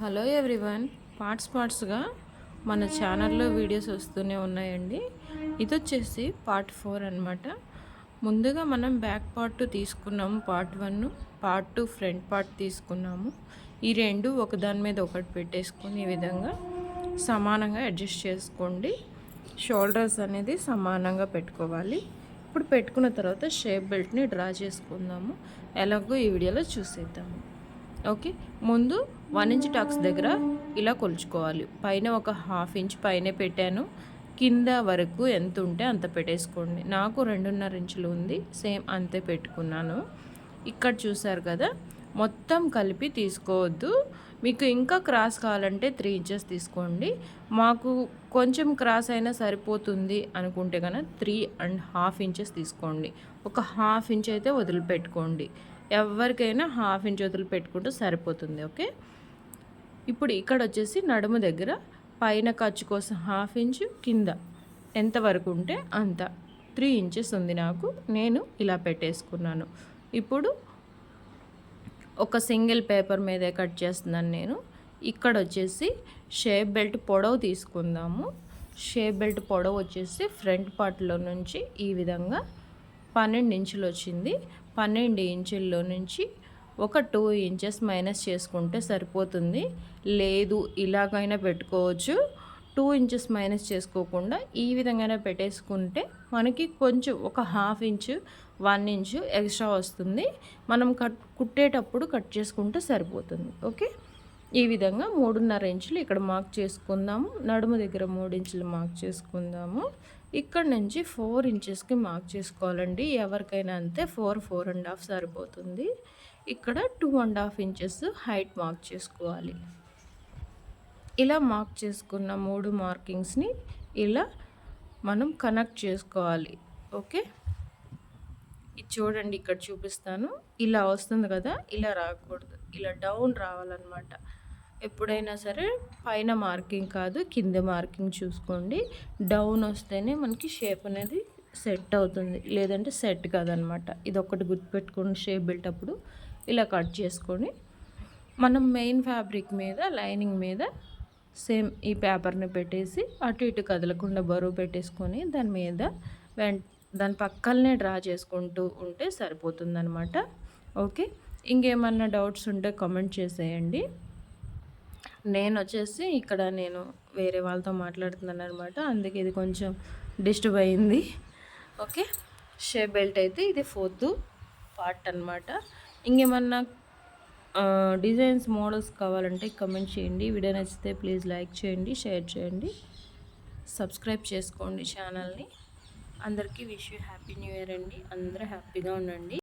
Hello everyone parts పార్ట్స్గా మన ఛానల్లో వీడియోస్ వస్తూనే ఉన్నాయండి. ఇది వచ్చేసి పార్ట్ ఫోర్ అనమాట ముందుగా మనం బ్యాక్ పార్ట్ తీసుకున్నాము part one part two front part తీసుకున్నాము. ఈ రెండు ఒకదాని మీద ఒకటి పెట్టేసుకుని ఈ విధంగా సమానంగా అడ్జస్ట్ చేసుకోండి. షోల్డర్స్ అనేది సమానంగా పెట్టుకోవాలి. ఇప్పుడు పెట్టుకున్న తర్వాత షేప్ బెల్ట్ని డ్రా చేసుకుందాము. ఎలాగో ఈ వీడియోలో చూసేద్దాము. ఓకే? ముందు వన్ ఇంచ్ టక్స్ దగ్గర ఇలా కొలుచుకోవాలి. పైన ఒక హాఫ్ ఇంచ్ పైన పెట్టాను. కింద వరకు ఎంత ఉంటే అంత పెట్టేసుకోండి. నాకు రెండున్నర ఇంచులు ఉంది. సేమ్ అంతే పెట్టుకున్నాను. ఇక్కడ చూసారు కదా మొత్తం కలిపి తీసుకోవద్దు. మీకు ఇంకా క్రాస్ కావాలంటే త్రీ ఇంచెస్ తీసుకోండి. మాకు కొంచెం క్రాస్ అయినా సరిపోతుంది అనుకుంటే కనుక త్రీ అండ్ హాఫ్ ఇంచెస్ తీసుకోండి. ఒక హాఫ్ ఇంచ్ అయితే వదిలిపెట్టుకోండి. ఎవరికైనా హాఫ్ ఇంచ్ వదిలిపెట్టుకుంటే సరిపోతుంది. ఓకే? ఇప్పుడు ఇక్కడ వచ్చేసి నడుము దగ్గర పైన ఖర్చు కోసం హాఫ్ ఇంచు కింద. ఎంతవరకు ఉంటే అంత. త్రీ ఇంచెస్ ఉంది నాకు. నేను ఇలా పెట్టేసుకున్నాను. ఇప్పుడు ఒక సింగిల్ పేపర్ మీదే కట్ చేస్తున్నాను నేను. ఇక్కడ వచ్చేసి షేప్ బెల్ట్ పొడవు తీసుకుందాము. షేప్ బెల్ట్ పొడవు వచ్చేసి ఫ్రంట్ పార్ట్లో నుంచి ఈ విధంగా పన్నెండు ఇంచులు వచ్చింది. పన్నెండు ఇంచుల్లో నుంచి ఒక టూ ఇంచెస్ మైనస్ చేసుకుంటే సరిపోతుంది. లేదు ఇలాగైనా పెట్టుకోవచ్చు. టూ ఇంచెస్ మైనస్ చేసుకోకుండా ఈ విధంగానే పెట్టేసుకుంటే మనకి కొంచెం ఒక half inch one inch extra వస్తుంది. మనం కట్ కుట్టేటప్పుడు కట్ చేసుకుంటే సరిపోతుంది. ఓకే? ఈ విధంగా మూడున్నర ఇంచులు ఇక్కడ మార్క్ చేసుకుందాము. నడుము దగ్గర మూడు ఇంచులు మార్క్ చేసుకుందాము. ఇక్కడ నుంచి ఫోర్ ఇంచెస్కి మార్క్ చేసుకోవాలండి. ఎవరికైనా అంతే ఫోర్ ఫోర్ అండ్ హాఫ్ సరిపోతుంది. ఇక్కడ two and half inches height mark చేసుకోవాలి. ఇలా మార్క్ చేసుకున్న మూడు మార్కింగ్స్ని ఇలా మనం కనెక్ట్ చేసుకోవాలి. ఓకే ఇది చూడండి ఇక్కడ చూపిస్తాను. ఇలా వస్తుంది కదా ఇలా రాకూడదు. ఇలా డౌన్ రావాలన్నమాట. ఎప్పుడైనా సరే పైన మార్కింగ్ కాదు కింద మార్కింగ్ చూసుకోండి. డౌన్ వస్తేనే మనకి షేప్ అనేది సెట్ అవుతుంది. లేదంటే సెట్ కాదనమాట ఇది ఒకటి గుర్తుపెట్టుకోండి షేప్ బిల్టప్పుడు ఇలా కట్ చేసుకొని మనం మెయిన్ ఫ్యాబ్రిక్ మీద లైనింగ్ మీద సేమ్ ఈ పేపర్ని పెట్టేసి అటు ఇటు కదలకుండా బరువు పెట్టేసుకొని దాని మీద దాని పక్కలనే డ్రా చేసుకుంటూ ఉంటే సరిపోతుందనమాట ఓకే? ఇంకేమన్నా డౌట్స్ ఉంటే కామెంట్ చేసేయండి. నేను వచ్చేసి ఇక్కడ నేను వేరే వాళ్ళతో మాట్లాడుతున్నాను అనమాట అందుకే ఇది కొంచెం డిస్టర్బ్ అయింది. ఓకే? షే బెల్ట్ అయితే ఇది ఫోర్త్ పార్ట్ అనమాట ఇంకేమన్నా డిజైన్స్ మోడల్స్ కావాలంటే కమెంట్ చేయండి. వీడియో నచ్చితే ప్లీజ్ లైక్ చేయండి షేర్ చేయండి. సబ్స్క్రైబ్ చేసుకోండి ఛానల్ని అందరికీ wish you happy new year అండి. అందరూ హ్యాపీగా ఉండండి.